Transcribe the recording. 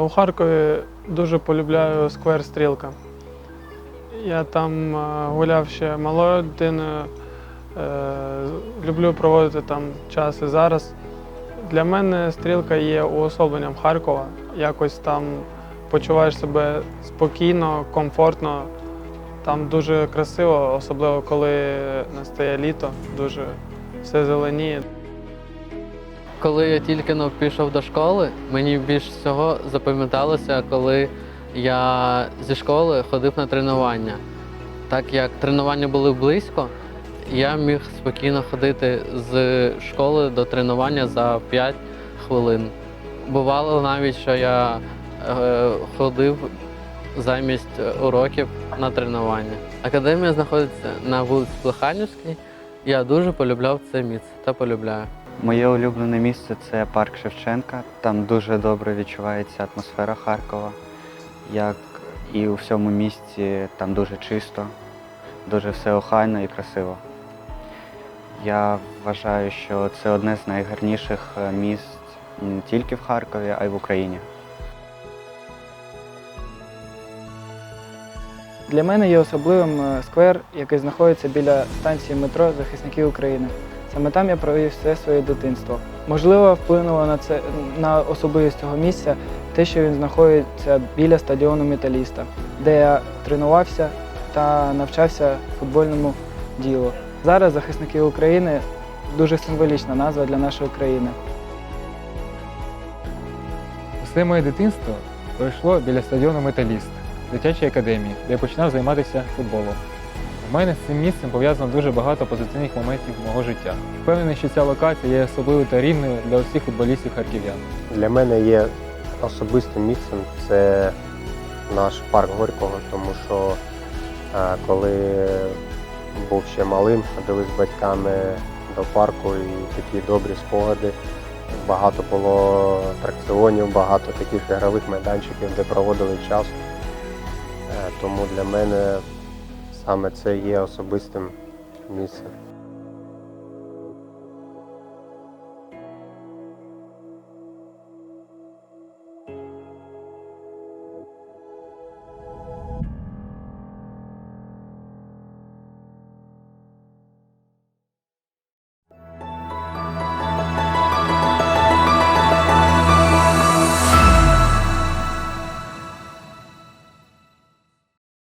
У Харкові дуже полюбляю сквер Стрілка. Я там е, гуляв ще малою дитиною, е, люблю проводити там час і зараз. Для мене стрілка є уособленням Харкова. Якось там почуваєш себе спокійно, комфортно. Там дуже красиво, особливо коли настає літо, дуже все зеленіє. Коли я тільки но пішов до школи, мені більш всього запам'яталося, коли я зі школи ходив на тренування. Так як тренування були близько, я міг спокійно ходити з школи до тренування за 5 хвилин. Бувало навіть, що я е, ходив замість уроків на тренування. Академія знаходиться на вулиці Плеханівській. Я дуже полюбляв це місце та полюбляю. Моє улюблене місце це парк Шевченка. Там дуже добре відчувається атмосфера Харкова. Як і у всьому місті, там дуже чисто, дуже все охайно і красиво. Я вважаю, що це одне з найгарніших е, місць не тільки в Харкові, а й в Україні. Для мене є особливим е, сквер, який знаходиться біля станції метро Захисники України. Саме там я провів все своє дитинство. Можливо, вплинуло на це на особливість цього місця те, що він знаходиться біля стадіону Металіста, де я тренувався та навчався футбольному ділу. Зараз захисники України дуже символічна назва для нашої країни. Все моє дитинство пройшло біля стадіону Металіст, дитячої академії, де я починав займатися футболом. У мене з цим місцем пов'язано дуже багато позитивних моментів мого життя. Впевнений, що ця локація є особливою та рівною для усіх футболістів харків'ян. Для мене є особистим місцем це наш парк Горького, тому що е, коли був ще малим, ходили з батьками до парку і такі добрі спогади. Багато було атракціонів, багато таких ігрових майданчиків, де проводили час. Е, Тому для мене саме це є особистим місцем.